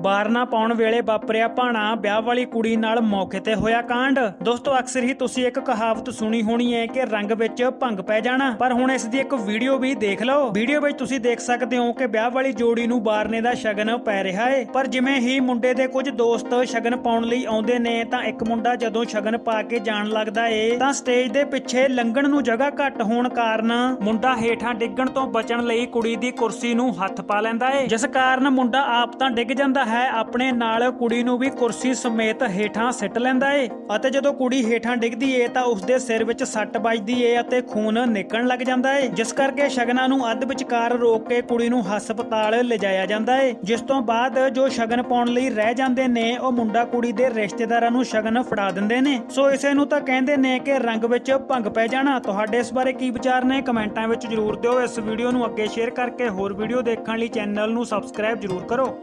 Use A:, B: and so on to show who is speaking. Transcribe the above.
A: ਬਾਰਨਾ ਪਾਉਣ ਵੇਲੇ ਵਾਪਰਿਆ ਭਾਣਾ, ਵਿਆਹ ਵਾਲੀ ਕੁੜੀ ਨਾਲ ਮੌਕੇ ਤੇ ਹੋਇਆ ਕਾਂਡ। ਦੋਸਤੋ, ਅਕਸਰ ਹੀ ਤੁਸੀਂ ਇੱਕ ਕਹਾਵਤ ਸੁਣੀ ਹੋਣੀ ਹੈ ਕਿ ਰੰਗ ਵਿੱਚ ਭੰਗ ਪੈ ਜਾਣਾ। ਪਰ ਹੁਣ ਇਸ ਦੀ ਇੱਕ ਵੀਡੀਓ ਵੀ ਦੇਖ ਲਓ। ਵੀਡੀਓ ਵਿੱਚ ਤੁਸੀਂ ਦੇਖ ਸਕਦੇ ਹੋ ਕਿ ਵਿਆਹ ਵਾਲੀ ਜੋੜੀ ਨੂੰ ਬਾਰਨੇ ਦਾ ਸ਼ਗਨ ਪੈ ਰਿਹਾ ਹੈ ਪਰ ਜਿਵੇਂ ਹੀ ਮੁੰਡੇ ਦੇ ਕੁਝ ਦੋਸਤ ਸ਼ਗਨ ਪਾਉਣ ਲਈ ਆਉਂਦੇ ਨੇ, ਤਾਂ ਇੱਕ ਮੁੰਡਾ ਜਦੋਂ ਸ਼ਗਨ ਪਾ ਕੇ ਜਾਣ ਲੱਗਦਾ ਏ, ਤਾਂ ਸਟੇਜ ਦੇ ਪਿੱਛੇ ਲੰਘਣ ਨੂੰ ਜਗ੍ਹਾ ਘੱਟ ਹੋਣ ਕਾਰਨ ਮੁੰਡਾ ਹੇਠਾਂ ਡਿੱਗਣ ਤੋਂ ਬਚਣ ਲਈ ਕੁੜੀ ਦੀ ਕੁਰਸੀ ਨੂੰ ਹੱਥ ਪਾ ਲੈਂਦਾ ਏ। ਜਿਸ ਕਾਰਨ ਮੁੰਡਾ ਆਪ ਤਾਂ ਡਿੱਗ ਜਾਂਦਾ ਹੈ, ਆਪਣੇ ਨਾਲ ਕੁੜੀ ਨੂੰ ਵੀ ਕੁਰਸੀ ਸਮੇਤ ਹੇਠਾਂ ਸਿੱਟ ਲੈਂਦਾ ਏ। ਅਤੇ ਜਦੋਂ ਕੁੜੀ ਹੇਠਾਂ ਡਿੱਗਦੀ ਏ, ਤਾਂ ਉਸ ਦੇ ਸਿਰ ਵਿੱਚ ਸੱਟ ਵੱਜਦੀ ਏ ਅਤੇ ਖੂਨ ਨਿਕਲਣ ਲੱਗ ਜਾਂਦਾ ਏ। ਜਿਸ ਕਰਕੇ ਸ਼ਗਨਾਂ ਨੂੰ ਅੱਧ ਵਿਚਕਾਰ ਰੋਕ ਕੇ ਕੁੜੀ ਨੂੰ ਹਸਪਤਾਲ ਲਿਜਾਇਆ ਜਾਂਦਾ ਏ। ਜਿਸ ਤੋਂ ਬਾਅਦ ਜੋ ਸ਼ਗਨ ਪਾਉਣ ਲਈ ਰਹਿ ਜਾਂਦੇ ਨੇ, ਉਹ ਮੁੰਡਾ ਕੁੜੀ ਦੇ ਰਿਸ਼ਤੇਦਾਰਾਂ ਨੂੰ ਸ਼ਗਨ ਫੜਾ ਦਿੰਦੇ ਨੇ। ਸੋ ਇਸੇ ਨੂੰ ਤਾਂ ਕਹਿੰਦੇ ਨੇ ਕਿ ਰੰਗ ਵਿੱਚ ਭੰਗ ਪੈ ਜਾਣਾ। ਤੁਹਾਡੇ ਇਸ ਬਾਰੇ ਕੀ ਵਿਚਾਰ ਨੇ? ਕਮੈਂਟਾਂ ਵਿੱਚ ਜਰੂਰ ਦਿਓ। ਇਸ ਵੀਡੀਓ ਨੂੰ ਅੱਗੇ ਸ਼ੇਅਰ ਕਰਕੇ ਹੋਰ ਵੀਡੀਓ ਦੇਖਣ ਲਈ ਚੈਨਲ ਨੂੰ ਸਬਸਕ੍ਰਾਈਬ ਜਰੂਰ ਕਰੋ।